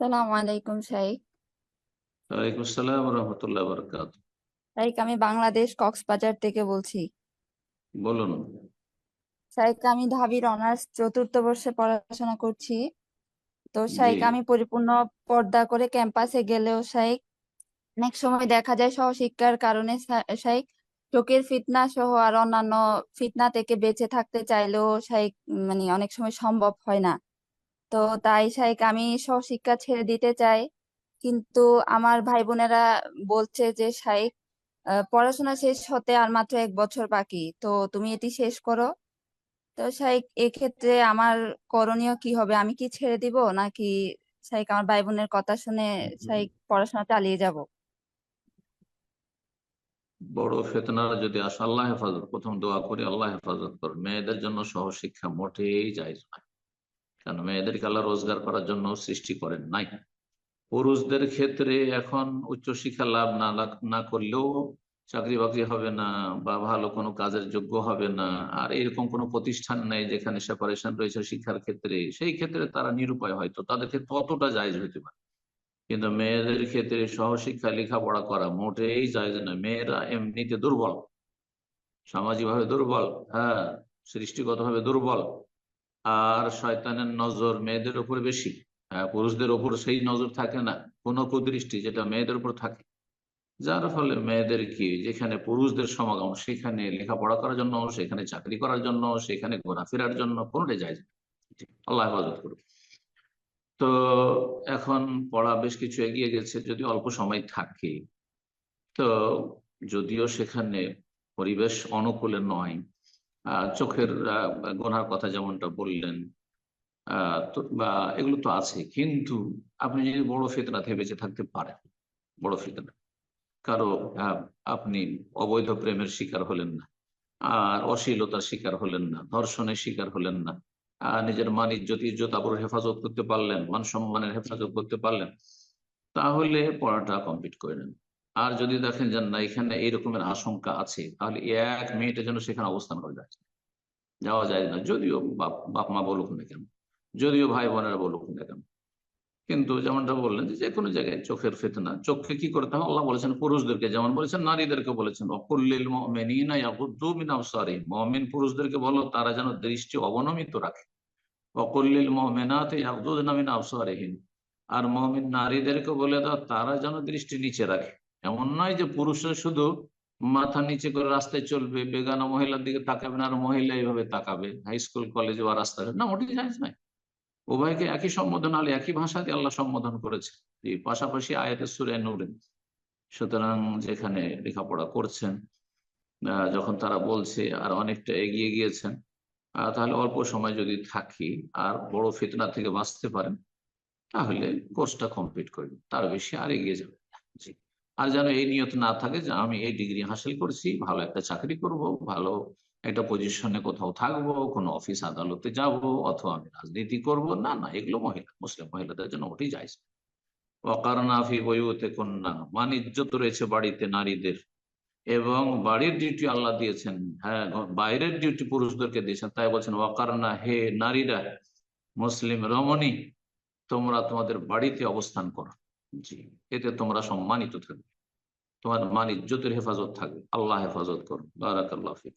সালাম আলাইকুম শাইখ। ওয়ালাইকুম আসসালাম রহমতুল্লাহ বরকাত শাইখ আমি বাংলাদেশ কক্সবাজার থেকে বলছি। বলুন। শাইখ আমি ঢাবির অনার্স চতুর্থ বর্ষে পড়াশোনা করছি। তো শাইখ আমি পরিপূর্ণ পর্দা করে ক্যাম্পাসে গেলেও শাইখ অনেক সময় দেখা যায় সহশিক্ষার কারণে শাইখ চোখের ফিতনা সহ আর অন্যান্য ফিতনা থেকে বেঁচে থাকতে চাইলেও শাইখ মানে অনেক সময় সম্ভব হয় না। তো তাই শাইখ আমি সহশিক্ষা ছেড়ে দিতে চাই। কিন্তু আমার ভাই বোনেরা বলছে যে আহ, পড়াশোনা শেষ হতে আর মাত্র এক বছর বাকি তো তুমি এটি শেষ করো। তো শাইখ এক্ষেত্রে আমার করণীয় কি হবে? আমি কি ছেড়ে দিব? নাকি শাইখ আমার ভাই বোনের কথা শুনে শাইখ পড়াশোনা চালিয়ে যাব? বড় ফেতনা যদি আসে আল্লাহ হেফাজত প্রথম দোয়া করি আল্লাহ হেফাজত করুন মেয়েদের জন্য সহশিক্ষা মোটেই জায়জ নয়। কারণ মেয়েদেরকে আল্লাহ রোজগার করার জন্য সৃষ্টি করেন নাই। পুরুষদের ক্ষেত্রে এখন উচ্চশিক্ষা লাভ না না করলেও চাকরি বাকরি হবে না বা ভালো কোনো কাজের যোগ্য হবে না। আর এরকম কোনো প্রতিষ্ঠান নেই যেখানে সেপারেশন রয়েছে শিক্ষার ক্ষেত্রে। সেই ক্ষেত্রে তারা নিরুপায় হয়তো। তাদের ক্ষেত্রে অতটা জায়জ হইতে পারে। কিন্তু মেয়েদের ক্ষেত্রে সহশিক্ষা, লেখাপড়া করা মোটেই জায়জ না মেয়েরা এমনিতে দুর্বল। সামাজিকভাবে দুর্বল। হ্যাঁ সৃষ্টিগতভাবে দুর্বল। আর শয়তানের নজর মেয়েদের উপর বেশি। পুরুষদের উপর সেই নজর থাকে না, কোনো কুদৃষ্টি যেটা মেয়েদের উপর থাকে। যার ফলে মেয়েদের কি, যেখানে পুরুষদের সমাগম, সেখানে লেখাপড়া করার জন্য, সেখানে চাকরি করার জন্য, সেখানে ঘোরাফেরার জন্য কোনোটাই যায় আল্লাহ হেফাজত করুক। তো এখন পড়া বেশ কিছু এগিয়ে গেছে যদি অল্প সময় থাকে। তো যদিও সেখানে পরিবেশ অনুকূলে নয় চোখের গোনার কথা যেমনটা বললেন বা এগুলো তো আছে। কিন্তু আপনি যদি বড় ফিতনা থেকে বেঁচে থাকতে পারেন, বড় ফিতনা। কারও আপনি অবৈধ প্রেমের শিকার হলেন না, আর অশ্লীলতার শিকার হলেন না, ধর্ষণের শিকার হলেন না নিজের মান, ইজ্জত ইজ্জত আবরুর হেফাজত করতে পারলেন, মান সম্মানের হেফাজত করতে পারলেন, তাহলে পড়াটা কমপ্লিট করে নেন। আর যদি দেখেন যে না, এখানে এইরকমের আশঙ্কা আছে, তাহলে এক মিনিটের জন্য সেখানে অবস্থান করা যায়। যাওয়া যায় না। যদিও বাপ মা বলুক না কেন, যদিও ভাই বোনেরা বলুক না কেন। কিন্তু যেমনটা বললেন যে কোনো জায়গায় চোখের ফেতনা, চোখকে কি করতে হবে আল্লাহ বলেছেন পুরুষদেরকে, যেমন বলেছেন নারীদেরকে বলেছেন, অকুল্লিল আবসারিহিম মুমিন পুরুষদেরকে বলো, তারা যেন দৃষ্টি অবনমিত রাখে। অকুল্লিল মুমিনাতি ইয়াগুদ্দুনা মিন আবসারিহিম আর মুমিন নারীদেরকে বলে দাও, তারা যেন দৃষ্টি নিচে রাখে। এমন নয় যে পুরুষরা শুধু মাথা নিচে করে রাস্তায় চলবে, বেগানা মহিলার দিকে তাকাবে না, আর মহিলা এইভাবে তাকাবে। হাই স্কুল, কলেজে বা রাস্তায় না ওটি জানিস নয়। উভয়কে একই সম্বোধন আলে একই ভাষা দিয়ে আল্লাহ সম্বোধন করেছে। পাশাপাশি আয়াতের সুরে নূরে সুতরাং যেখানে লেখাপড়া করছেন যখন তারা বলছে, আর অনেকটা এগিয়ে গিয়েছেন তাহলে অল্প সময় যদি থাকি, আর বড় ফিতনা থেকে বাঁচতে পারেন, তাহলে কোর্সটা কমপ্লিট করবেন। তার বেশি আর এগিয়ে যাবে জি। আর যেন এই নিয়ত না থাকে যে আমি এই ডিগ্রি হাসিল করছি, ভালো একটা চাকরি করব, ভালো একটা পজিশনে কোথাও থাকব, কোনো অফিস আদালতে যাব, অথবা আমি রাজনীতি করব। না না, এগুলো মহিলা, মুসলিম মহিলাদের জন্য ওটাই যায় অকারনাফি বইতে কন্যা মান ইজ্জত রয়েছে বাড়িতে নারীদের। এবং বাড়ির ডিউটি আল্লাহ দিয়েছেন। হ্যাঁ বাইরের ডিউটি পুরুষদেরকে দিয়েছেন। তাই বলছেন, ওয়াকারনা, হে নারীরা, মুসলিম রমণী, তোমরা তোমাদের বাড়িতে অবস্থান করো। জি। এতে তোমরা সম্মানিত থাকবে। তোমার মান ইজ্জতের হেফাজত থাকবে। আল্লাহ হেফাজত করো বারাকাল্লাহ ফিক।